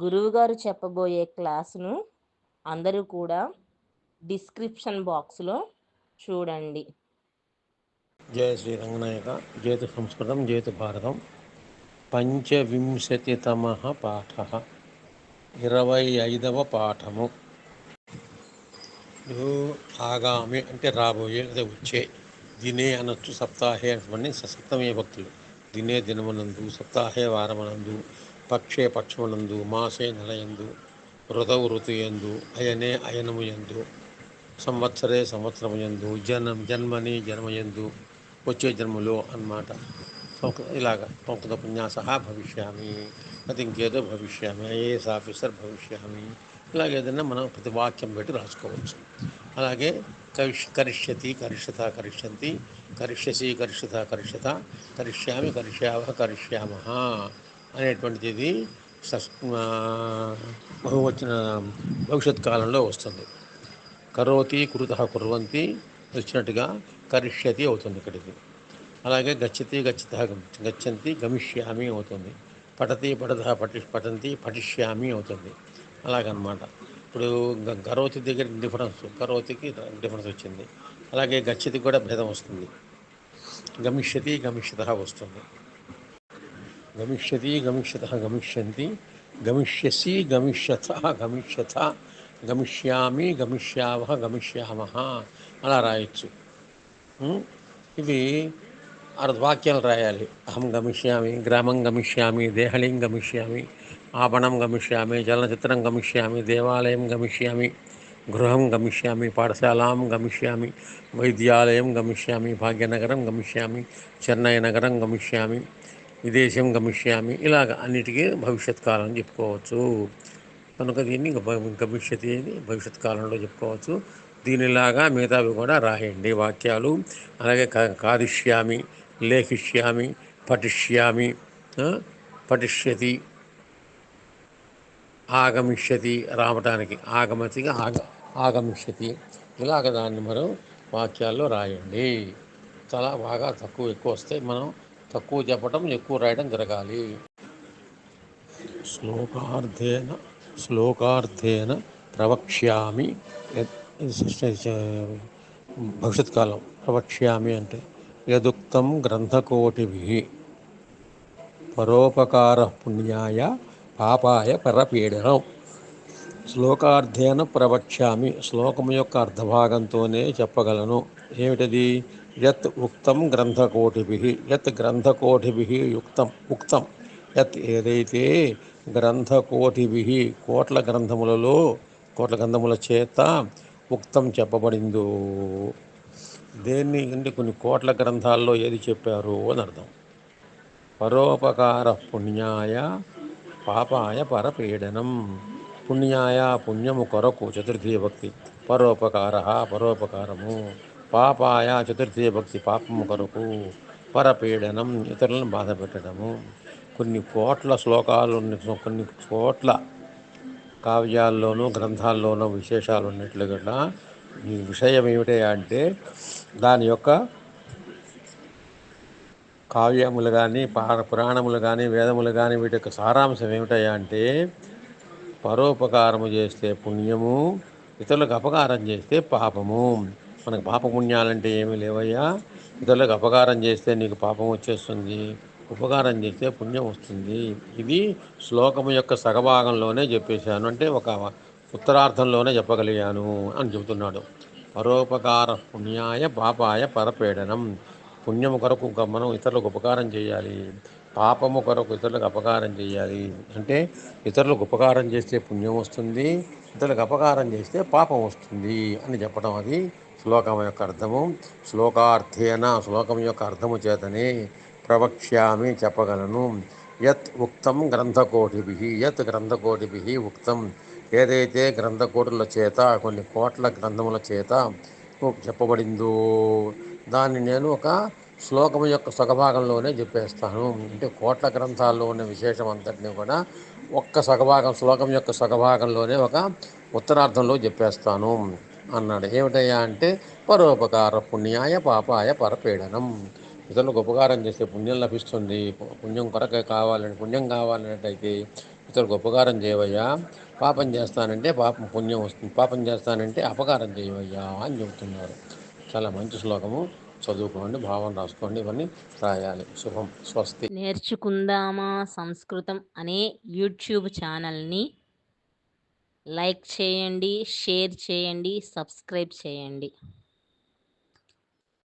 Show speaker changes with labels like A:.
A: గురువుగారు చెప్పబోయే క్లాసును అందరూ కూడా డిస్క్రిప్షన్ బాక్స్లో చూడండి.
B: జయ శ్రీ రంగనాయక జయతు సంస్కృతం జయతు భారతం. పంచవింశతితమ పాఠ. ఇరవై ఐదవ పాఠము. ఆగామి అంటే రాబోయే లేదా వచ్చే దినే అనొచ్చు సప్తాహే అని సప్తమే భక్తులు. దినే దినమనందు సప్తాహే వారమనందు పక్షే పక్షమునందు మాసే నెలయందు ఋతవు ఋతుయందు అయనే అయనము యందు సంవత్సరే సంవత్సరము యందు జనం జన్మని జన్మయందు వచ్చే జన్మలో అన్నమాట. ఇలాగ సంస్కృత ఉపన్యాస. భవిష్యామి అది ఇంకేదో భవిష్యామి ఐఏఎస్ ఆఫీసర్ భవిష్యామి ఇలాగ ఏదైనా మనం ప్రతి వాక్యం పెట్టి రాసుకోవచ్చు. అలాగే కరిష్ కరిష్యతి కరిష్యత కరిష్యంతి కరిష్యసి కరిష్యత కరిష్యత కరిష్యామి కరిష్యావ కరిష్యామ అనేటువంటిది సస్ భవిష్యత్ కాలంలో వస్తుంది. కరోతి కురుత కుర్వంతి వచ్చినట్టుగా కరిష్యతి అవుతుంది ఇక్కడికి. అలాగే గచ్చతి గచ్చిత గచ్చంతి గమిష్యామి అవుతుంది. పఠతి పఠత పఠి పఠంతి పఠిష్యామి అవుతుంది. అలాగనమాట. ఇప్పుడు గ- కరోతి దగ్గర డిఫరెన్స్ కరోతికి డిఫరెన్స్ వచ్చింది. అలాగే గచ్చతి కూడా భేదం వస్తుంది. గమిష్యతి గమిష్యత వస్తుంది. గమిష్యతి గమిష్యత గమిష్యంతి గమిష్యసి గమిష్యత గమిష్యత గమిష్యామి గమిష్యావ గమిష్యామ అలా రాయొచ్చు ఉం? ఇవి అర్ధ వాక్యాలు రాయాలి అహం గమిష్యామి గ్రామం గమిష్యామి దేహళీం గమిష్యామి ఆపణం గమిష్యామి చలనచిత్రం గమిష్యామి దేవాలయం గమిష్యామి గృహం గమిష్యామి పాఠశాలాం గమిష్యామి వైద్యాలయం గమిష్యామి భాగ్యనగరం గమిష్యామి చెన్నై నగరం గమిష్యామి విదేశం గమిష్యామి. ఇలాగ అన్నిటికీ భవిష్యత్ కాలం చెప్పుకోవచ్చు. కనుక దీన్ని గమిష్యతి అని భవిష్యత్ కాలంలో చెప్పుకోవచ్చు. దీనిలాగా మిగతావి కూడా రాయండి వాక్యాలు. అలాగే క- కాదిష్యామి లేఖిష్యామి పఠిష్యామి పఠిష్యతి ఆగమిష్యతి రావటానికి ఆగమతిగా ఆగ ఆగమిష్యతి. ఇలాగ దాన్ని మనం వాక్యాల్లో రాయండి. చాలా బాగా తక్కువ ఎక్కువ వస్తే మనం తక్కువ చెప్పటం ఎక్కువ రాయడం జరగాలి. శ్లోకార్థేన శ్లోకార్థేన ప్రవక్ష్యామి. భవిష్యత్ కాలం ప్రవక్ష్యామి అంటే యదుక్తం గ్రంథకోటిభి. పరోపకార పుణ్యాయ పాపాయ పరపీడనం. శ్లోకార్థేన ప్రవక్ష్యామి. శ్లోకం యొక్క అర్ధభాగంతోనే చెప్పగలను. ఏమిటది? యత్ ఉక్తం గ్రంథకోటిభి యత్ గ్రంథకోటిభి యుక్తం ఉక్తం. యత్ ఏదైతే గ్రంథకోటిభి కోట్ల గ్రంథములలో కోట్ల గ్రంథముల చేత ఉక్తం చెప్పబడిందో దేన్ని అంటే కొన్ని కోట్ల గ్రంథాల్లో ఏది చెప్పారు అని అర్థం. పరోపకార పుణ్యాయ పాపాయ పరపీడనం. పుణ్యాయ పుణ్యము కొరకు చతుర్థీ భక్తి. పరోపకార పరోపకారము. పాపాయ చతుర్థీ భక్తి పాపము కొరకు పరపీడనం ఇతరులను బాధ పెట్టడము. కొన్ని కోట్ల శ్లోకాలు కొన్ని కోట్ల కావ్యాల్లోనూ గ్రంథాల్లోనూ విశేషాలు ఉన్నట్లుగా ఈ విషయం ఏమిటి అంటే దాని యొక్క కావ్యములు కానీ పురాణములు కానీ వేదములు కానీ వీటి యొక్క సారాంశం ఏమిటయా అంటే పరోపకారము చేస్తే పుణ్యము ఇతరులకు అపకారం చేస్తే పాపము. మనకు పాపపుణ్యాలంటే ఏమీ లేవయ్యా. ఇతరులకు అపకారం చేస్తే నీకు పాపం వచ్చేస్తుంది. ఉపకారం చేస్తే పుణ్యం వస్తుంది. ఇది శ్లోకము యొక్క సగభాగంలోనే చెప్పేశాను. అంటే ఒక ఉత్తరార్థంలోనే చెప్పగలిగాను అని చెబుతున్నాడు. పరోపకార పుణ్యాయ పాపాయ పరపీడనం. పుణ్యము కొరకు గ- మనం ఇతరులకు ఉపకారం చేయాలి. పాపము కొరకు ఇతరులకు అపకారం చేయాలి. అంటే ఇతరులకు ఉపకారం చేస్తే పుణ్యం వస్తుంది ఇతరులకు అపకారం చేస్తే పాపం వస్తుంది అని చెప్పడం అది శ్లోకం యొక్క అర్థము. శ్లోకార్థేన శ్లోకం యొక్క అర్థము చేతనే ప్రవక్ష్యామి చెప్పగలను. యత్ ఉక్తం గ్రంథకోటిభి యత్ గ్రంథకోటిభి ఉక్తం. ఏదైతే గ్రంథకోటుల చేత కొన్ని కోట్ల గ్రంథముల చేత చెప్పబడిందో దాన్ని నేను ఒక శ్లోకం యొక్క సగభాగంలోనే చెప్పేస్తాను. అంటే కోట్ల గ్రంథాల్లో ఉన్న విశేషం అంతటిని కూడా ఒక్క సగభాగం శ్లోకం యొక్క సగభాగంలోనే ఒక ఉత్తరార్థంలో చెప్పేస్తాను అన్నాడు. ఏమిటయ్యా అంటే పరోపకార పుణ్యాయ పాపాయ పరపీడనం. ఇతరులకు ఉపకారం చేస్తే పుణ్యం లభిస్తుంది. పుణ్యం కొరకే కావాలని పుణ్యం కావాలన్నట్టయితే ఇతరులకు ఉపకారం చేయవయ్యా. పాపం చేస్తానంటే పాపం పుణ్యం వస్తుంది. పాపం చేస్తానంటే అపకారం చేయవయ్యా అని చెబుతున్నారు. చాలా మంచి శ్లోకము. చదువుకోండి భావం రాసుకోండి ఇవన్నీ రాయాలి. శుభం స్వస్తి.
A: నేర్చుకుందామా సంస్కృతం అనే యూట్యూబ్ ఛానల్ని లైక్ చేయండి షేర్ చేయండి సబ్స్క్రైబ్ చేయండి.